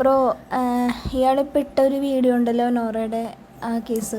Bro ഇയാളിപ്പോൾ ഇട്ട ഒരു video ഉണ്ടല്ലോ നോറയുടെ ആ കേസ്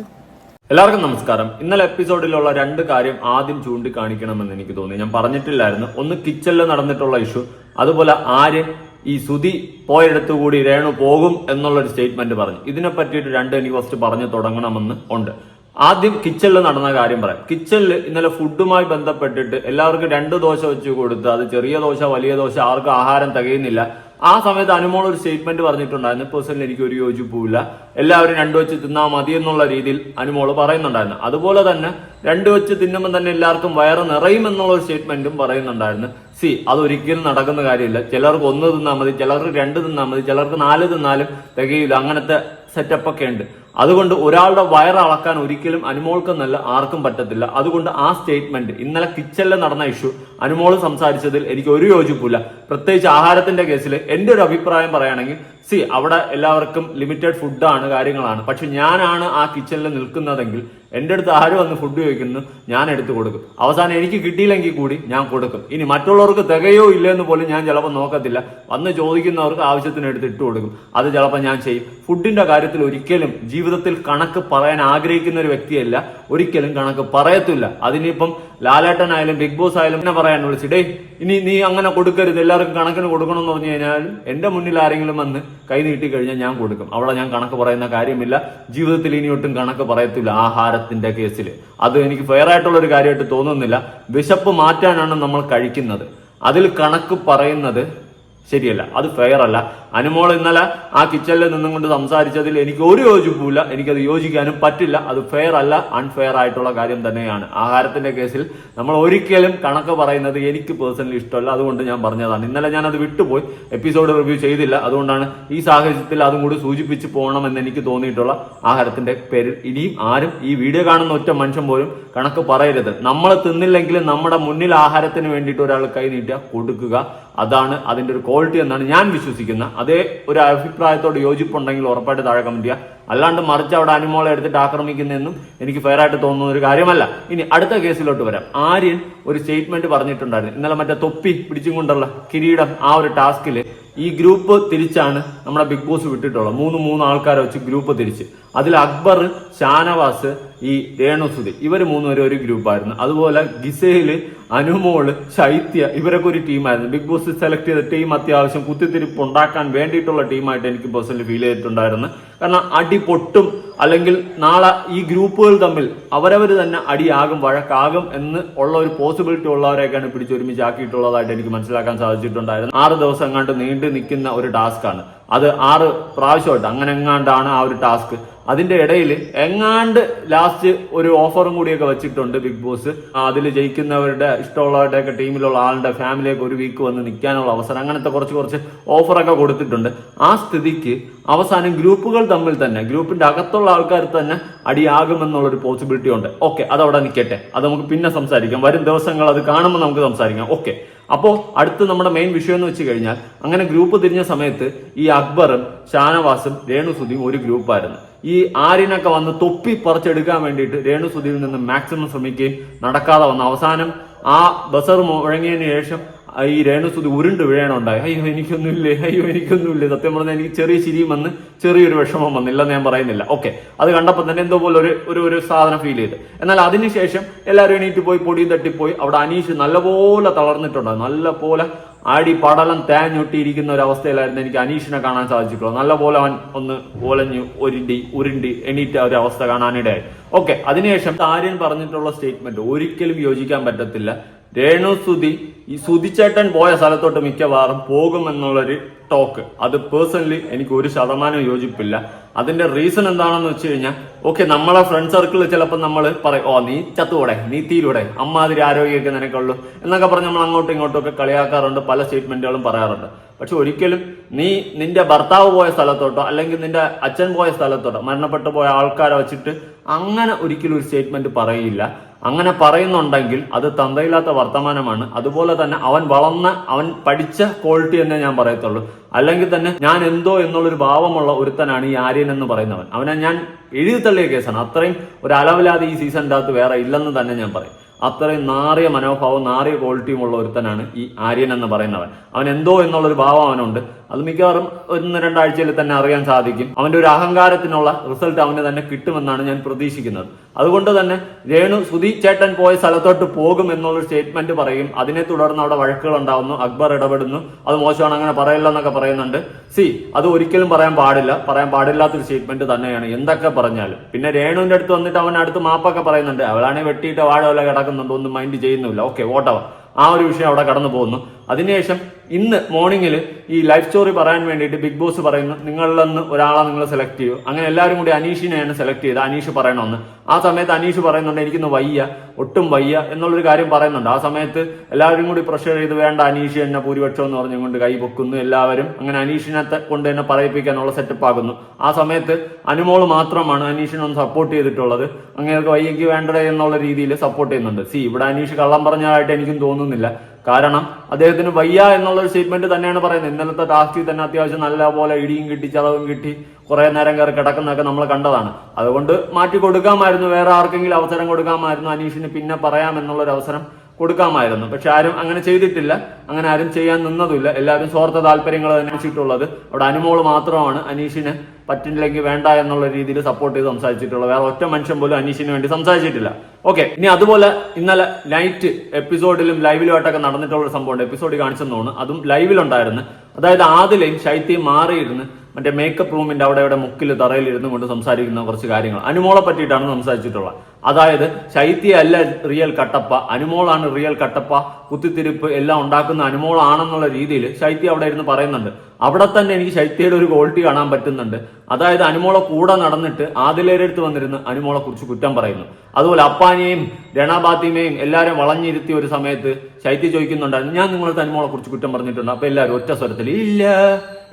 എല്ലാവർക്കും നമസ്കാരം. ഇന്നലെ എപ്പിസോഡിലുള്ള രണ്ട് കാര്യം ആദ്യം ചൂണ്ടിക്കാണിക്കണമെന്ന് എനിക്ക് തോന്നി. ഞാൻ പറഞ്ഞിട്ടില്ലായിരുന്നു. ഒന്ന് കിച്ചണിൽ നടന്നിട്ടുള്ള ഇഷ്യൂ അതുപോലെ ആര്യൻ ഈ സുതി പോയെടുത്തു കൂടി രേണു പോകും എന്നുള്ളൊരു സ്റ്റേറ്റ്മെന്റ് പറഞ്ഞു. ഇതിനെ പറ്റിയിട്ട് രണ്ട് എനിക്ക് ഫസ്റ്റ് പറഞ്ഞു തുടങ്ങണമെന്ന് ഉണ്ട്. ആദ്യം കിച്ചണിൽ നടന്ന കാര്യം പറയാം. കിച്ചണിൽ ഇന്നലെ ഫുഡുമായി ബന്ധപ്പെട്ടിട്ട് എല്ലാവർക്കും രണ്ട് ദോശ വെച്ച് കൊടുത്ത് അത് ചെറിയ ദോശ വലിയ ദോശ ആർക്കും ആഹാരം തികയുന്നില്ല. ആ സമയത്ത് അനുമോൾ ഒരു സ്റ്റേറ്റ്മെന്റ് പറഞ്ഞിട്ടുണ്ടായിരുന്നു. പേഴ്സണലി എനിക്ക് ഒരു യോജിപ്പുമില്ല. എല്ലാവരും രണ്ടു വെച്ച് തിന്നാ മതി എന്നുള്ള രീതിയിൽ അനുമോൾ പറയുന്നുണ്ടായിരുന്നു. അതുപോലെ തന്നെ രണ്ടു വെച്ച് തിന്നുമ്പോൾ തന്നെ എല്ലാവർക്കും വയറ് നിറയും എന്നുള്ള ഒരു സ്റ്റേറ്റ്മെന്റും പറയുന്നുണ്ടായിരുന്നു. സി അതൊരിക്കലും നടക്കുന്ന കാര്യമില്ല. ചിലർക്ക് ഒന്ന് തിന്നാൽ മതി ചിലർക്ക് രണ്ട് തിന്നാൽ മതി ചിലർക്ക് നാല് തിന്നാലും തികയില്ല അങ്ങനത്തെ സെറ്റപ്പ് ഒക്കെ ഉണ്ട്. അതുകൊണ്ട് ഒരാളുടെ വയർ അളക്കാൻ ഒരിക്കലും അനുമോൾക്കെന്നല്ല ആർക്കും പറ്റത്തില്ല. അതുകൊണ്ട് ആ സ്റ്റേറ്റ്മെന്റ് ഇന്നലെ കിച്ചണിൽ നടന്ന ഇഷ്യൂ അനുമോൾ സംസാരിച്ചതിൽ എനിക്ക് ഒരു യോജിപ്പില്ല പ്രത്യേകിച്ച് ആഹാരത്തിന്റെ കേസിൽ എന്റെ ഒരു അഭിപ്രായം പറയുകയാണെങ്കിൽ സി അവിടെ എല്ലാവർക്കും ലിമിറ്റഡ് ഫുഡാണ് കാര്യങ്ങളാണ്. പക്ഷെ ഞാനാണ് ആ കിച്ചണിൽ നിൽക്കുന്നതെങ്കിൽ എന്റെ അടുത്ത് ആര് വന്ന് ഫുഡ് ചോദിക്കുന്നു ഞാൻ എടുത്തു കൊടുക്കും. അവസാനം എനിക്ക് കിട്ടിയില്ലെങ്കിൽ കൂടി ഞാൻ കൊടുക്കും. ഇനി മറ്റുള്ളവർക്ക് തികയോ ഇല്ലെന്ന് പോലും ഞാൻ ചിലപ്പോൾ നോക്കത്തില്ല. വന്ന് ചോദിക്കുന്നവർക്ക് ആവശ്യത്തിന് എടുത്ത് ഇട്ട് കൊടുക്കും. അത് ചിലപ്പോൾ ഞാൻ ചെയ്യും. ഫുഡിന്റെ കാര്യത്തിൽ ഒരിക്കലും ജീവിതത്തിൽ കണക്ക് പറയാൻ ആഗ്രഹിക്കുന്ന ഒരു വ്യക്തിയല്ല. ഒരിക്കലും കണക്ക് പറയത്തില്ല. അതിനിപ്പം ലാലേട്ടനായാലും ബിഗ് ബോസ് ആയാലും എന്നെ പറയാൻ വിളിച്ചിട്ടേ ഇനി നീ അങ്ങനെ കൊടുക്കരുത്. എല്ലാവർക്കും കണക്കിന് കൊടുക്കണം എന്ന് പറഞ്ഞു കഴിഞ്ഞാൽ എന്റെ മുന്നിൽ ആരെങ്കിലും വന്ന് കൈ നീട്ടി കഴിഞ്ഞാൽ ഞാൻ കൊടുക്കും. അവിടെ ഞാൻ കണക്ക് പറയുന്ന കാര്യമില്ല. ജീവിതത്തിൽ ഇനി ഒട്ടും കണക്ക് പറയത്തില്ല ആഹാരത്തിന്റെ കേസിൽ. അത് എനിക്ക് ഫെയർ ആയിട്ടുള്ള ഒരു കാര്യമായിട്ട് തോന്നുന്നില്ല. വിശപ്പ് മാറ്റാനാണ് നമ്മൾ കഴിക്കുന്നത്. അതിൽ കണക്ക് പറയുന്നത് ശരിയല്ല. അത് ഫെയർ അല്ല. അനുമോൾ ഇന്നലെ ആ കിച്ചണിൽ നിന്നും കൊണ്ട് സംസാരിച്ചതിൽ എനിക്ക് ഒരു യോജിപ്പുമില്ല. എനിക്കത് യോജിക്കാനും പറ്റില്ല. അത് ഫെയർ അല്ല അൺഫെയർ ആയിട്ടുള്ള കാര്യം തന്നെയാണ്. ആഹാരത്തിന്റെ കേസിൽ നമ്മൾ ഒരിക്കലും കണക്ക് പറയുന്നത് എനിക്ക് പേഴ്സണലി ഇഷ്ടമല്ല. അതുകൊണ്ട് ഞാൻ പറഞ്ഞതാണ്. ഇന്നലെ ഞാൻ അത് വിട്ടുപോയി. എപ്പിസോഡ് റിവ്യൂ ചെയ്തില്ല. അതുകൊണ്ടാണ് ഈ സാഹചര്യത്തിൽ അതും കൂടി സൂചിപ്പിച്ച് പോകണമെന്ന് എനിക്ക് തോന്നിയിട്ടുള്ള ആഹാരത്തിന്റെ പേരിൽ. ഇനിയും ആരും ഈ വീഡിയോ കാണുന്ന ഒറ്റ മനുഷ്യൻ പോലും കണക്ക് പറയരുത്. നമ്മൾ തിന്നില്ലെങ്കിലും നമ്മുടെ മുന്നിൽ ആഹാരത്തിന് വേണ്ടിയിട്ട് ഒരാൾ കൈ നീട്ടുക കൊടുക്കുക അതാണ് അതിന്റെ ഒരു ക്വാളിറ്റി എന്നാണ് ഞാൻ വിശ്വസിക്കുന്നത് അതേ ഒരു അഭിപ്രായത്തോട് യോജിപ്പുണ്ടെങ്കിൽ ഉറപ്പായിട്ട് താഴെ കമന്റ് ചെയ്യുക അല്ലാണ്ട് മറിച്ച് അവിടെ അനിമോളെ എടുത്തിട്ട് ആക്രമിക്കുന്നതെന്നും എനിക്ക് ഫെയർ ആയിട്ട് തോന്നുന്ന ഒരു കാര്യമല്ല. ഇനി അടുത്ത കേസിലോട്ട് വരാം. ആര്യൻ ഒരു സ്റ്റേറ്റ്മെന്റ് പറഞ്ഞിട്ടുണ്ടായിരുന്നു. ഇന്നലെ മറ്റേ തൊപ്പി പിടിച്ചും കൊണ്ടുള്ള കിരീടം ആ ഒരു ടാസ്കിൽ ഈ ഗ്രൂപ്പ് തിരിച്ചാണ് നമ്മുടെ ബിഗ് ബോസ് വിട്ടിട്ടുള്ളത്. മൂന്ന് മൂന്ന് ആൾക്കാരെ വെച്ച് ഗ്രൂപ്പ് തിരിച്ച്. അതിൽ അക്ബർ ഷാനവാസ് ഈ രേണുസുതി ഇവർ മൂന്നുപേരും ഒരു ഗ്രൂപ്പായിരുന്നു അതുപോലെ ഗിസേൽ അനുമോൾ ശൈത്യ ഇവരൊക്കെ ഒരു ടീമായിരുന്നു. ബിഗ് ബോസ് സെലക്ട് ചെയ്ത ടീം അത്യാവശ്യം കുത്തിത്തിരിപ്പ് ഉണ്ടാക്കാൻ വേണ്ടിയിട്ടുള്ള ടീമായിട്ട് എനിക്ക് പേഴ്സണലി ഫീൽ ചെയ്തിട്ടുണ്ടായിരുന്നു. കാരണം അടി പൊട്ടും അല്ലെങ്കിൽ നാളെ ഈ ഗ്രൂപ്പുകൾ തമ്മിൽ അവരവർ തന്നെ അടിയാകും വഴക്കാകും എന്ന് ഉള്ള ഒരു പോസിബിലിറ്റി ഉള്ളവരെയൊക്കെയാണ് പിടിച്ചൊരുമിച്ച് ആക്കിയിട്ടുള്ളതായിട്ട് എനിക്ക് മനസ്സിലാക്കാൻ സാധിച്ചിട്ടുണ്ടായിരുന്നു. ആറ് ദിവസം എങ്ങാണ്ട് നീണ്ടു നിൽക്കുന്ന ഒരു ടാസ്ക്കാണ് അത് ആറ് പ്രാവശ്യമായിട്ട് അങ്ങനെ എങ്ങാണ്ടാണ് ആ ഒരു ടാസ്ക് അതിന്റെ ഇടയിൽ എങ്ങാണ്ട് ലാസ്റ്റ് ഒരു ഓഫറും കൂടിയൊക്കെ വെച്ചിട്ടുണ്ട് ബിഗ് ബോസ്. അതിൽ ജയിക്കുന്നവരുടെ ഇഷ്ടമുള്ളവരുടെ ഒക്കെ ടീമിലുള്ള ആളുടെ ഫാമിലിയൊക്കെ ഒരു വീക്ക് വന്ന് നിൽക്കാനുള്ള അവസരം. അങ്ങനത്തെ കുറച്ച് കുറച്ച് ഓഫറൊക്കെ കൊടുത്തിട്ടുണ്ട്. ആ സ്ഥിതിക്ക് അവസാനം ഗ്രൂപ്പുകൾ തമ്മിൽ തന്നെ ഗ്രൂപ്പിന്റെ അകത്തുള്ള ആൾക്കാർ തന്നെ അടിയാകുമെന്നുള്ളൊരു പോസിബിലിറ്റി ഉണ്ട്. ഓക്കെ അതവിടെ നിൽക്കട്ടെ. അത് നമുക്ക് പിന്നെ സംസാരിക്കാം. വരും ദിവസങ്ങൾ അത് കാണുമ്പോൾ നമുക്ക് സംസാരിക്കാം. ഓക്കെ അപ്പോൾ അടുത്ത് നമ്മുടെ മെയിൻ വിഷയം എന്ന് വെച്ച് കഴിഞ്ഞാൽ അങ്ങനെ ഗ്രൂപ്പ് തിരിഞ്ഞ സമയത്ത് ഈ അക്ബറും ഷാനവാസും രേണുസുതിയും ഒരു ഗ്രൂപ്പായിരുന്നു ഈ ആര്യനൊക്കെ വന്ന് തൊപ്പി പറിച്ചെടുക്കാൻ വേണ്ടിയിട്ട് രേണുസുതിയിൽ നിന്ന് മാക്സിമം ശ്രമിക്കുകയും നടക്കാതെ വന്ന. അവസാനം ആ ബസർ മുഴങ്ങിയതിന് ശേഷം ഈ രേണുസുതി ഉരുണ്ട് വീഴാനുണ്ടായി അയ്യോ എനിക്കൊന്നുമില്ലേ? അയ്യോ എനിക്കൊന്നുമില്ലേ? സത്യം പറഞ്ഞാൽ എനിക്ക് ചെറിയ ചിരിയും വന്ന് ചെറിയൊരു വിഷമം വന്നില്ലെന്ന് ഞാൻ പറയുന്നില്ല. ഓക്കെ. അത് കണ്ടപ്പോൾ തന്നെ എന്തോ പോലെ ഒരു ഒരു ഒരു സാധനം ഫീൽ ചെയ്ത്. എന്നാൽ അതിനുശേഷം എല്ലാവരും എണീറ്റ് പോയി പൊടിയും തട്ടിപ്പോയി. അവിടെ അനീഷ് നല്ലപോലെ തളർന്നിട്ടുണ്ട് നല്ലപോലെ ആടി പടലം തേഞ്ഞൊട്ടിയിരിക്കുന്ന ഒരു അവസ്ഥയിലായിരുന്നു എനിക്ക് അനീഷിനെ കാണാൻ സാധിച്ചിട്ടുള്ളത്. നല്ലപോലെ അവൻ ഒന്ന് ഓലഞ്ഞ് ഒരുണ്ടി ഉരുണ്ടി എണീറ്റ ഒരു അവസ്ഥ കാണാനിടയായി. ഓക്കെ അതിനുശേഷം ആര്യൻ പറഞ്ഞിട്ടുള്ള സ്റ്റേറ്റ്മെന്റ് ഒരിക്കലും യോജിക്കാൻ പറ്റത്തില്ല. രേണു സുതി ഈ സുതിച്ചേട്ടൻ പോയ സ്ഥലത്തോട്ട് മിക്കവാറും പോകുമെന്നുള്ളൊരു ടോക്ക് അത് പേഴ്സണലി എനിക്ക് ഒരു ശതമാനം യോജിപ്പില്ല. അതിന്റെ റീസൺ എന്താണെന്ന് വെച്ച് കഴിഞ്ഞാൽ ഓക്കെ നമ്മളെ ഫ്രണ്ട് സർക്കിളിൽ ചിലപ്പോൾ നമ്മൾ പറയും ഓ നീ ചത്തുകൂടെ? നീ തീരൂടെ? അമ്മാതിരി ആരോഗ്യമൊക്കെ നിനക്കുള്ളൂ? എന്നൊക്കെ പറഞ്ഞ് നമ്മൾ അങ്ങോട്ടും ഇങ്ങോട്ടും ഒക്കെ കളിയാക്കാറുണ്ട് പല സ്റ്റേറ്റ്മെന്റുകളും പറയാറുണ്ട്. പക്ഷെ ഒരിക്കലും നീ നിന്റെ ഭർത്താവ് പോയ സ്ഥലത്തോട്ടോ അല്ലെങ്കിൽ നിന്റെ അച്ഛൻ പോയ സ്ഥലത്തോട്ടോ മരണപ്പെട്ടു പോയ ആൾക്കാരെ വെച്ചിട്ട് അങ്ങനെ ഒരിക്കലും ഒരു സ്റ്റേറ്റ്മെന്റ് പറയില്ല. അങ്ങനെ പറയുന്നുണ്ടെങ്കിൽ അത് തന്തയില്ലാത്ത വർത്തമാനമാണ്. അതുപോലെ തന്നെ അവൻ വളർന്ന അവൻ പഠിച്ച ക്വാളിറ്റി തന്നെ ഞാൻ പറയത്തുള്ളൂ. അല്ലെങ്കിൽ തന്നെ ഞാൻ എന്തോ എന്നുള്ളൊരു ഭാവമുള്ള ഒരുത്തനാണ് ഈ ആര്യൻ എന്ന് പറയുന്നവൻ. അവനെ ഞാൻ എഴുതി തള്ളിയ കേസാണ്. അത്രയും ഒരു അലവില്ലാതെ ഈ സീസണിന്റെ അകത്ത് വേറെ ഇല്ലെന്ന് തന്നെ ഞാൻ പറയും. അത്രയും നാറിയ മനോഭാവം നാറിയ ക്വാളിറ്റിയും ഉള്ള ഒരുത്തനാണ് ഈ ആര്യൻ എന്ന് പറയുന്നവൻ. അവൻ എന്തോ എന്നുള്ളൊരു ഭാവം അവനുണ്ട്. അത് മിക്കവാറും ഒന്ന് രണ്ടാഴ്ചയിൽ തന്നെ അറിയാൻ സാധിക്കും. അവന്റെ ഒരു അഹങ്കാരത്തിനുള്ള റിസൾട്ട് അവന് തന്നെ കിട്ടുമെന്നാണ് ഞാൻ പ്രതീക്ഷിക്കുന്നത്. അതുകൊണ്ട് തന്നെ രേണു സുധി ചേട്ടൻ പോയ സ്ഥലത്തോട്ട് പോകും എന്നുള്ളൊരു സ്റ്റേറ്റ്മെന്റ് പറയും. അതിനെ തുടർന്ന് അവിടെ വഴക്കുകൾ ഉണ്ടാവുന്നു. അക്ബർ ഇടപെടുന്നു. അത് മോശമാണ് അങ്ങനെ പറയില്ല എന്നൊക്കെ പറയുന്നുണ്ട്. സി അത് ഒരിക്കലും പറയാൻ പാടില്ല. പറയാൻ പാടില്ലാത്തൊരു സ്റ്റേറ്റ്മെന്റ് തന്നെയാണ്. എന്തൊക്കെ പറഞ്ഞാലും. പിന്നെ രേണുവിന്റെ അടുത്ത് വന്നിട്ട് അവൻ അടുത്ത് മാപ്പൊക്കെ പറയുന്നുണ്ട്. അവളാണെങ്കിൽ വെട്ടിയിട്ട് വാഴ വല്ല കിടക്കുന്നുണ്ട് ഒന്നും മൈൻഡ് ചെയ്യുന്നില്ല. ഓക്കെ വോട്ടവ ആ ഒരു വിഷയം അവിടെ കടന്നു പോകുന്നു അതിനുശേഷം ഇന്ന് മോർണിംഗിൽ ഈ ലൈഫ് സ്റ്റോറി പറയാൻ വേണ്ടിയിട്ട് ബിഗ് ബോസ് പറയുന്നു നിങ്ങളിലൊന്ന് ഒരാളെ നിങ്ങൾ സെലക്ട് ചെയ്യൂ. അങ്ങനെ എല്ലാവരും കൂടി അനീഷിനെയാണ് സെലക്ട് ചെയ്ത് അനീഷ് പറയണമെന്ന് ആ സമയത്ത് അനീഷ് പറയുന്നുണ്ട് എനിക്കൊന്ന് വയ്യ ഒട്ടും വയ്യ എന്നുള്ളൊരു കാര്യം പറയുന്നുണ്ട്. ആ സമയത്ത് എല്ലാവരും കൂടി പ്രഷർ ചെയ്ത് വേണ്ട അനീഷ് എന്നെ ഭൂരിപക്ഷം എന്ന് പറഞ്ഞുകൊണ്ട് കൈ പൊക്കുന്നു എല്ലാവരും. അങ്ങനെ അനീഷിനെ കൊണ്ട് തന്നെ പറയിപ്പിക്കാനുള്ള സെറ്റപ്പ് ആകുന്നു. ആ സമയത്ത് അനുമോൾ മാത്രമാണ് അനീഷിനെ ഒന്ന് സപ്പോർട്ട് ചെയ്തിട്ടുള്ളത്. അങ്ങനെ വയ്യക്ക് വേണ്ടത് എന്നുള്ള രീതിയിൽ സപ്പോർട്ട് ചെയ്യുന്നുണ്ട്. സി ഇവിടെ അനീഷ് കള്ളം പറഞ്ഞതായിട്ട് എനിക്കും തോന്നുന്നില്ല. കാരണം അദ്ദേഹത്തിന് വയ്യ എന്നുള്ള ഒരു സ്റ്റേറ്റ്മെന്റ് തന്നെയാണ് പറയുന്നത്. ഇന്നലത്തെ ടാസ്കിൽ തന്നെ അത്യാവശ്യം നല്ല പോലെ ഇടിയും കിട്ടി ചതവും കിട്ടി കുറെ നേരം കയറി കിടക്കുന്നതൊക്കെ നമ്മൾ കണ്ടതാണ്. അതുകൊണ്ട് മാറ്റി കൊടുക്കാമായിരുന്നു. വേറെ ആർക്കെങ്കിലും അവസരം കൊടുക്കാമായിരുന്നു. അനീഷിന് പിന്നെ പറയാം എന്നുള്ളൊരു അവസരം കൊടുക്കാമായിരുന്നു. പക്ഷെ ആരും അങ്ങനെ ചെയ്തിട്ടില്ല. അങ്ങനെ ആരും ചെയ്യാൻ നിന്നതുമില്ല. എല്ലാവരും സ്വാർത്ഥ താല്പര്യങ്ങൾ തന്നെ വെച്ചിട്ടുള്ളത് അവിടെ അനുമോൾ മാത്രമാണ് അനീഷിന് പറ്റില്ലെങ്കിൽ വേണ്ട എന്നുള്ള രീതിയിൽ സപ്പോർട്ട് ചെയ്ത് സംസാരിച്ചിട്ടുള്ളത്. വേറെ ഒറ്റ മനുഷ്യൻ പോലും അനീഷിന് വേണ്ടി സംസാരിച്ചിട്ടില്ല. ഓക്കെ ഇനി അതുപോലെ ഇന്നലെ നൈറ്റ് എപ്പിസോഡിലും ലൈവിലുമായിട്ടൊക്കെ നടന്നിട്ടുള്ള ഒരു സംഭവമുണ്ട്. എപ്പിസോഡ് കാണിച്ചെന്ന് തോന്നുന്നു. അതും ലൈവിലുണ്ടായിരുന്നു അതായത് ആദിലയും ശൈത്യം മാറിയിരുന്ന് മറ്റേ മേക്കപ്പ് റൂമിന്റെ അവിടെ അവിടെ മുക്കിൽ തറയിൽ ഇരുന്നു കൊണ്ട് സംസാരിക്കുന്ന കുറച്ച് കാര്യങ്ങൾ. അനുമോളെ പറ്റിയിട്ടാണ് സംസാരിച്ചിട്ടുള്ളത്. അതായത് ശൈത്യ അല്ല റിയൽ കട്ടപ്പ അനുമോളാണ് റിയൽ കട്ടപ്പ കുത്തിത്തിരിപ്പ് എല്ലാം ഉണ്ടാക്കുന്ന അനുമോളാണെന്നുള്ള രീതിയിൽ ശൈത്യ അവിടെ ഇരുന്ന് പറയുന്നുണ്ട്. അവിടെ തന്നെ എനിക്ക് ശൈത്യയുടെ ഒരു ക്വാളിറ്റി കാണാൻ പറ്റുന്നുണ്ട്. അതായത് അനുമോളെ കൂടെ നടന്നിട്ട് ആദിലേരെടുത്ത് വന്നിരുന്ന് അനുമോളെ കുറിച്ച് കുറ്റം പറയുന്നു. അതുപോലെ അപ്പാനെയും രണാബാത്തിമയും എല്ലാവരും വളഞ്ഞിരുത്തിയ ഒരു സമയത്ത് ശൈത്യ ചോദിക്കുന്നുണ്ടായിരുന്നു ഞാൻ നിങ്ങളുടെ അനുമോളെ കുറിച്ച് കുറ്റം പറഞ്ഞിട്ടുണ്ട്? അപ്പൊ എല്ലാവരും ഒറ്റ സ്വരത്തിൽ ഇല്ല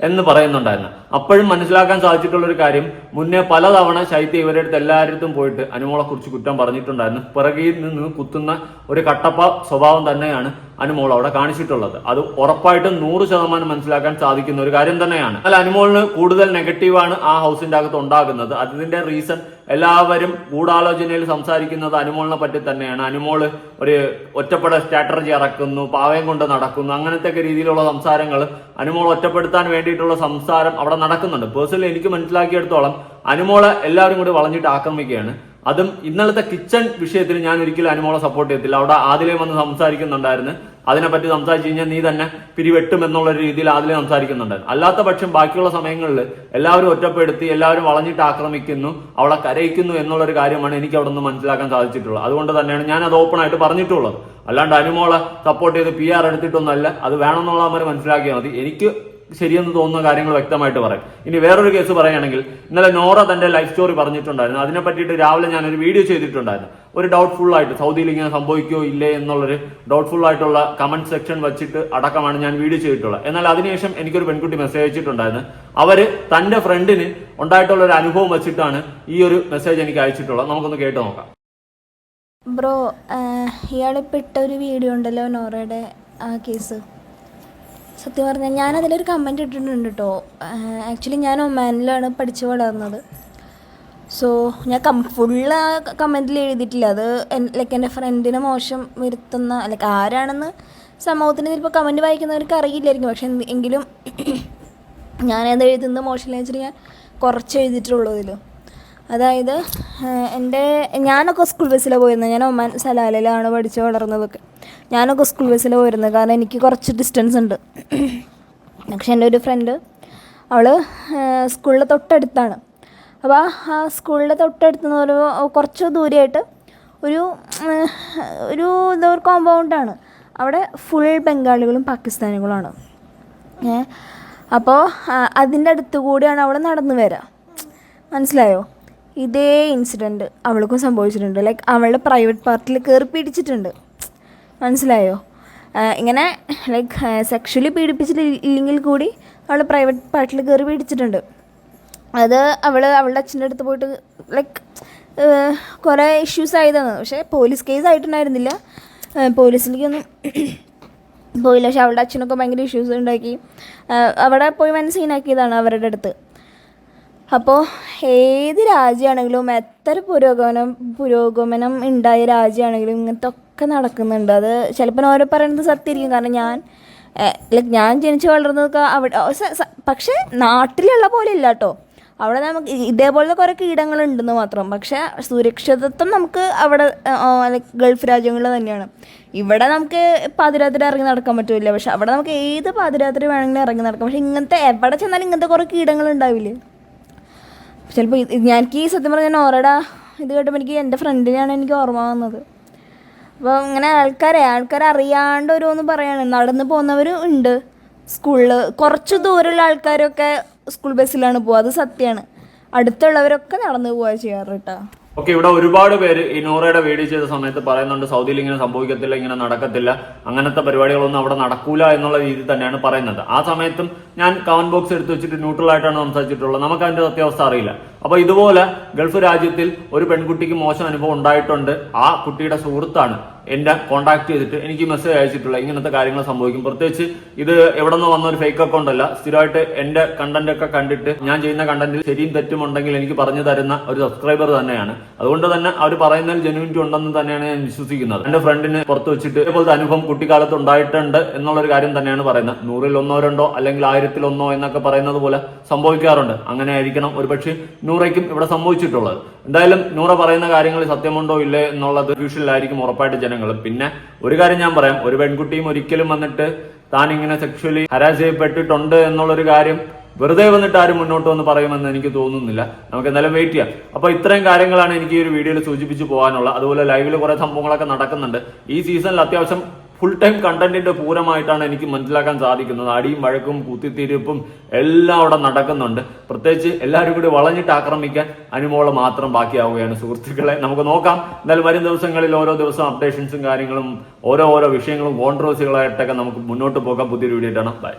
എന്ന് പറയുന്നുണ്ടായിരുന്നു. അപ്പോഴും മനസ്സിലാക്കാൻ സാധിച്ചിട്ടുള്ള ഒരു കാര്യം മുന്നേ പലതവണ ശൈത്യ ഇവരുടെ അടുത്ത് എല്ലാവരുടെ പോയിട്ട് അനുമോളെ കുറിച്ച് കുറ്റം പറഞ്ഞിട്ടുണ്ടായിരുന്നു. പിറകിൽ നിന്ന് കുത്തുന്ന ഒരു കട്ടപ്പ സ്വഭാവം തന്നെയാണ് അനുമോൾ അവിടെ കാണിച്ചിട്ടുള്ളത്. അത് ഉറപ്പായിട്ടും നൂറ് ശതമാനം മനസ്സിലാക്കാൻ സാധിക്കുന്ന ഒരു കാര്യം തന്നെയാണ്. അല്ല അനുമോളിന് കൂടുതൽ നെഗറ്റീവാണ് ആ ഹൗസിന്റെ അകത്ത് ഉണ്ടാകുന്നത്. അതിന്റെ റീസൺ എല്ലാവരും ഗൂഢാലോചനയിൽ സംസാരിക്കുന്നത് അനുമോളിനെ പറ്റി തന്നെയാണ്. അനുമോൾ ഒരു ഒറ്റപ്പെട സ്ട്രാറ്റജി ഇറക്കുന്നു പാവയം കൊണ്ട് നടക്കുന്നു അങ്ങനത്തെ രീതിയിലുള്ള സംസാരങ്ങൾ അനുമോൾ ഒറ്റപ്പെടുത്താൻ വേണ്ടിയിട്ടുള്ള സംസാരം അവിടെ നടക്കുന്നുണ്ട്. പേഴ്സണലി എനിക്ക് മനസ്സിലാക്കിയെടുത്തോളം അനുമോളെ എല്ലാവരും കൂടി വളഞ്ഞിട്ട് ആക്രമിക്കുകയാണ്. അതും ഇന്നലത്തെ കിച്ചൺ വിഷയത്തിൽ ഞാൻ ഒരിക്കലും അനുമോളെ സപ്പോർട്ട് ചെയ്യത്തില്ല അവിടെ ആദിലെ വന്ന് സംസാരിക്കുന്നുണ്ടായിരുന്നു. അതിനെപ്പറ്റി സംസാരിച്ചു കഴിഞ്ഞാൽ നീ തന്നെ പിരിവെട്ടും എന്നുള്ള രീതിയിൽ ആദിലെ സംസാരിക്കുന്നുണ്ടായിരുന്നു. അല്ലാത്ത പക്ഷം ബാക്കിയുള്ള സമയങ്ങളിൽ എല്ലാവരും ഒറ്റപ്പെടുത്തി എല്ലാവരും വളഞ്ഞിട്ട് ആക്രമിക്കുന്നു അവളെ കരയിക്കുന്നു എന്നുള്ളൊരു കാര്യമാണ് എനിക്ക് അവിടെ നിന്ന് മനസ്സിലാക്കാൻ സാധിച്ചിട്ടുള്ളത്. അതുകൊണ്ട് തന്നെയാണ് ഞാൻ അത് ഓപ്പൺ ആയിട്ട് പറഞ്ഞിട്ടുള്ളത്. അല്ലാണ്ട് അനുമോളെ സപ്പോർട്ട് ചെയ്ത് പി ആർ എടുത്തിട്ടൊന്നുമല്ല. അത് വേണമെന്നുള്ള അവർ മനസ്സിലാക്കിയാൽ മതി. എനിക്ക് ശരിയെന്ന് തോന്നുന്ന കാര്യങ്ങൾ വ്യക്തമായിട്ട് പറയും. ഇനി വേറൊരു കേസ് പറയുകയാണെങ്കിൽ ഇന്നലെ നോറ തന്റെ ലൈഫ് സ്റ്റോറി പറഞ്ഞിട്ടുണ്ടായിരുന്നു. അതിനെ പറ്റിയിട്ട് രാവിലെ ഞാൻ ഒരു വീഡിയോ ചെയ്തിട്ടുണ്ടായിരുന്നു. ഒരു ഡൗട്ട്ഫുൾ ആയിട്ട് സൗദിയിൽ ഇങ്ങനെ സംഭവിക്കോ ഇല്ലേ എന്നുള്ളൊരു ഡൗട്ട്ഫുൾ ആയിട്ടുള്ള കമന്റ് സെക്ഷൻ വെച്ചിട്ട് അടക്കമാണ് ഞാൻ വീഡിയോ ചെയ്തിട്ടുള്ളത്. എന്നാൽ അതിനുശേഷം എനിക്കൊരു പെൺകുട്ടി മെസ്സേജ് അയച്ചിട്ടുണ്ടായിരുന്നു. അവർ തന്റെ ഫ്രണ്ടിന് ഉണ്ടായിട്ടുള്ള ഒരു അനുഭവം വെച്ചിട്ടാണ് ഈ ഒരു മെസ്സേജ് എനിക്ക് അയച്ചിട്ടുള്ളത്. നമുക്കൊന്ന് കേട്ട് നോക്കാം. ബ്രോ ഇയാളെ ഇട്ട ഒരു വീഡിയോ ഉണ്ടല്ലോ നോറയുടെ ആ കേസ് സത്യം പറഞ്ഞാൽ ഞാൻ അതിലൊരു കമന്റ് ഇട്ടിട്ടുണ്ട് കേട്ടോ ആക്ച്വലി ഞാൻ ഒമാനിലാണ് പഠിച്ചു വളർന്നത്. സോ ഞാൻ കം ഫുള്ള് ആ കമന്റിൽ എഴുതിയിട്ടില്ല. അത് ലൈക്ക് എന്റെ ഫ്രണ്ടിനെ മോശം വരുത്തുന്ന ലൈക്ക് ആരാണെന്ന് സമൂഹത്തിന് ചിലപ്പോൾ കമന്റ് വായിക്കുന്നവർക്ക് അറിയില്ലായിരിക്കും. പക്ഷെ എങ്കിലും ഞാനത് എഴുതുന്നത് മോശമില്ല വെച്ചിട്ട് ഞാൻ കുറച്ച് എഴുതിയിട്ടുള്ളൂ ഇതിൽ അതായത് എന്റെ ഞാനൊക്കെ സ്കൂൾ ബസ്സിലാണ് പോയിരുന്നത് ഞാൻ ഒമാൻ സലാലയിലാണ് പഠിച്ച് വളർന്നതൊക്കെ. ഞാനൊക്കെ സ്കൂൾ ബസ്സിലാണ് പോയിരുന്നത് കാരണം എനിക്ക് കുറച്ച് ഡിസ്റ്റൻസ് ഉണ്ട്. പക്ഷെ എന്റെ ഒരു ഫ്രണ്ട് അവൾ സ്കൂളിന്റെ തൊട്ടടുത്താണ്. അപ്പോൾ ആ സ്കൂളിന്റെ തൊട്ടടുത്ത് പറയുമ്പോൾ കുറച്ച് ദൂരെയായിട്ട് ഒരു ഒരു എന്താ ഒരു കോമ്പൗണ്ടാണ് അവിടെ ഫുൾ ബംഗാളികളും പാകിസ്ഥാനികളുമാണ്. ഏ അപ്പോൾ അതിന്റെ അടുത്ത് കൂടിയാണ് അവൾ നടന്നു വരിക മനസ്സിലായോ? ഇതേ ഇൻസിഡന്റ് അവൾക്കും സംഭവിച്ചിട്ടുണ്ട്. ലൈക്ക് അവളുടെ പ്രൈവറ്റ് പാർട്ടിൽ കയറി പിടിച്ചിട്ടുണ്ട്. മനസ്സിലായോ? ഇങ്ങനെ ലൈക്ക് സെക്ഷലി പീഡിപ്പിച്ചിട്ടില്ലെങ്കിൽ കൂടി അവൾ പ്രൈവറ്റ് പാർട്ടിൽ കയറി പിടിച്ചിട്ടുണ്ട്. അത് അവൾ അവളുടെ അച്ഛന്റെ അടുത്ത് പോയിട്ട് ലൈക്ക് കുറേ ഇഷ്യൂസ് ആയതാണ്. പക്ഷേ പോലീസ് കേസ് ആയിട്ടുണ്ടായിരുന്നില്ല. പോലീസിലേക്കൊന്നും പോയില്ല. പക്ഷെ അവളുടെ അച്ഛനൊക്കെ ഭയങ്കര ഇഷ്യൂസ് ഉണ്ടാക്കി. അവിടെ പോയി വൻ സീനാക്കിയതാണ് അവരുടെ അടുത്ത്. അപ്പോൾ ഏത് രാജ്യമാണെങ്കിലും എത്ര പുരോഗമനം പുരോഗമനം ഉണ്ടായ രാജ്യമാണെങ്കിലും ഇങ്ങനത്തെ ഒക്കെ നടക്കുന്നുണ്ട്. അത് ചിലപ്പോൾ ഓരോ പറയുന്നത് സത്യമായിരിക്കും. കാരണം ഞാൻ ലൈക്ക് ഞാൻ ജനിച്ചു വളർന്നതൊക്കെ അവിടെ പക്ഷേ നാട്ടിലുള്ള പോലെ ഇല്ല കേട്ടോ അവിടെ നമുക്ക് ഇതേപോലത്തെ കുറേ കീടങ്ങളുണ്ടെന്ന് മാത്രം. പക്ഷേ സുരക്ഷിതത്വം നമുക്ക് അവിടെ ലൈക്ക് ഗൾഫ് രാജ്യങ്ങളിൽ തന്നെയാണ്. ഇവിടെ നമുക്ക് പാതിരാത്രി ഇറങ്ങി നടക്കാൻ പറ്റില്ല. പക്ഷെ അവിടെ നമുക്ക് ഏത് പാതിരാത്രി വേണമെങ്കിലും ഇറങ്ങി നടക്കാം. പക്ഷെ ഇങ്ങനത്തെ എവിടെ ചെന്നാലും ഇങ്ങനത്തെ കുറേ കീടങ്ങൾ ഉണ്ടാവില്ലേ? ചിലപ്പോൾ ഞാൻ എനിക്ക് സത്യം പറഞ്ഞാൽ നോറയുടെ ഇത് കേട്ടപ്പോൾ എനിക്ക് എന്റെ ഫ്രണ്ടിനെയാണ് എനിക്ക് ഓർമ്മ വന്നത്. അപ്പോൾ ഇങ്ങനെ ആൾക്കാരെ ആൾക്കാരെ അറിയാണ്ട് ഓരോന്ന് പറയാണ്. നടന്ന് പോകുന്നവരും ഉണ്ട്. സ്കൂളിൽ കുറച്ച് ദൂരമുള്ള ആൾക്കാരൊക്കെ സ്കൂൾ ബസ്സിലാണ് പോകുക അത് സത്യമാണ് അടുത്തുള്ളവരൊക്കെ നടന്ന് പോവാ ചെയ്യാറ് കേട്ടോ ഓക്കെ ഇവിടെ ഒരുപാട് പേര് ഈ നൂറയുടെ വീഡിയോ ചെയ്ത സമയത്ത് പറയുന്നുണ്ട് സൗദിയിൽ ഇങ്ങനെ സംഭവിക്കത്തില്ല ഇങ്ങനെ നടക്കത്തില്ല അങ്ങനത്തെ പരിപാടികളൊന്നും അവിടെ നടക്കൂല എന്നുള്ള രീതിയിൽ തന്നെയാണ് പറയുന്നത്. ആ സമയത്തും ഞാൻ കമന്റ് ബോക്സ് എടുത്ത് വെച്ചിട്ട് ന്യൂട്രൽ ആയിട്ടാണ് സംസാരിച്ചിട്ടുള്ളത്. നമുക്ക് അതിന്റെ സത്യാവസ്ഥ അറിയില്ല. അപ്പൊ ഇതുപോലെ ഗൾഫ് രാജ്യത്തിൽ ഒരു പെൺകുട്ടിക്ക് മോശം അനുഭവം ഉണ്ടായിട്ടുണ്ട്. ആ കുട്ടിയുടെ സുഹൃത്താണ് എന്നെ കോൺടാക്ട് ചെയ്തിട്ട് എനിക്ക് മെസ്സേജ് അയച്ചിട്ടുള്ള ഇങ്ങനത്തെ കാര്യങ്ങൾ സംഭവിക്കും. പ്രത്യേകിച്ച് ഇത് എവിടെ നിന്ന് വന്ന ഒരു ഫേക്ക് അക്കൗണ്ട് അല്ല. സ്ഥിരമായിട്ട് എന്റെ കണ്ടന്റ് ഒക്കെ കണ്ടിട്ട് ഞാൻ ചെയ്യുന്ന കണ്ടന്റിൽ ശരിയും തെറ്റും ഉണ്ടെങ്കിൽ എനിക്ക് പറഞ്ഞു തരുന്ന ഒരു സബ്സ്ക്രൈബർ തന്നെയാണ്. അതുകൊണ്ട് തന്നെ അവർ പറയുന്നതിൽ ജെനുവിനിറ്റി ഉണ്ടെന്ന് തന്നെയാണ് ഞാൻ വിശ്വസിക്കുന്നത്. എന്റെ ഫ്രണ്ടിന് പുറത്ത് വെച്ചിട്ട് ഇതേപോലത്തെ അനുഭവം കുട്ടിക്കാലത്ത് ഉണ്ടായിട്ടുണ്ട് എന്നുള്ള ഒരു കാര്യം തന്നെയാണ് പറയുന്നത്. നൂറിൽ ഒന്നോ രണ്ടോ അല്ലെങ്കിൽ ആയിരത്തിൽ ഒന്നോ എന്നൊക്കെ പറയുന്നത് പോലെ സംഭവിക്കാറുണ്ട്. അങ്ങനെ ആയിരിക്കണം ഒരുപക്ഷെ നൂറയ്ക്കും ഇവിടെ സംഭവിച്ചിട്ടുള്ളത്. എന്തായാലും നൂറ പറയുന്ന കാര്യങ്ങൾ സത്യമുണ്ടോ ഇല്ലേ എന്നുള്ളത് ഫ്യൂഷനിലായിരിക്കും ഉറപ്പായിട്ട് ജനങ്ങൾ പിന്നെ ഒരു കാര്യം ഞാൻ പറയാം. ഒരു പെൺകുട്ടിയും ഒരിക്കലും വന്നിട്ട് താൻ ഇങ്ങനെ സെക്ഷലി ഹരാസ് ചെയ്യപ്പെട്ടിട്ടുണ്ട് എന്നുള്ളൊരു കാര്യം വെറുതെ വന്നിട്ട് ആരും മുന്നോട്ട് വന്ന് പറയുമെന്ന് എനിക്ക് തോന്നുന്നില്ല. നമുക്ക് എന്തായാലും വെയിറ്റ് ചെയ്യാം. അപ്പൊ ഇത്രയും കാര്യങ്ങളാണ് എനിക്ക് ഈ ഒരു വീഡിയോയിൽ സൂചിപ്പിച്ചു പോകാനുള്ള അതുപോലെ ലൈവിൽ കുറെ സംഭവങ്ങളൊക്കെ നടക്കുന്നുണ്ട്. ഈ സീസണിൽ അത്യാവശ്യം ഫുൾ ടൈം കണ്ടന്റിന്റെ പൂരമായിട്ടാണ് എനിക്ക് മനസ്സിലാക്കാൻ സാധിക്കുന്നത്. അടിയും വഴക്കും കുത്തിത്തിരിപ്പും എല്ലാം അവിടെ നടക്കുന്നുണ്ട്. പ്രത്യേകിച്ച് എല്ലാവരും കൂടി വളഞ്ഞിട്ട് ആക്രമിക്കാൻ അനുമോൾ മാത്രം ബാക്കിയാവുകയാണ്. സുഹൃത്തുക്കളെ നമുക്ക് നോക്കാം. എന്നാൽ വരും ദിവസങ്ങളിൽ ഓരോ ദിവസം അപ്ഡേഷൻസും കാര്യങ്ങളും ഓരോ ഓരോ വിഷയങ്ങളും കോൺട്രവേഴ്സികളായിട്ടൊക്കെ നമുക്ക് മുന്നോട്ട് പോകാം പുതിയൊരു വീഡിയോ ബൈ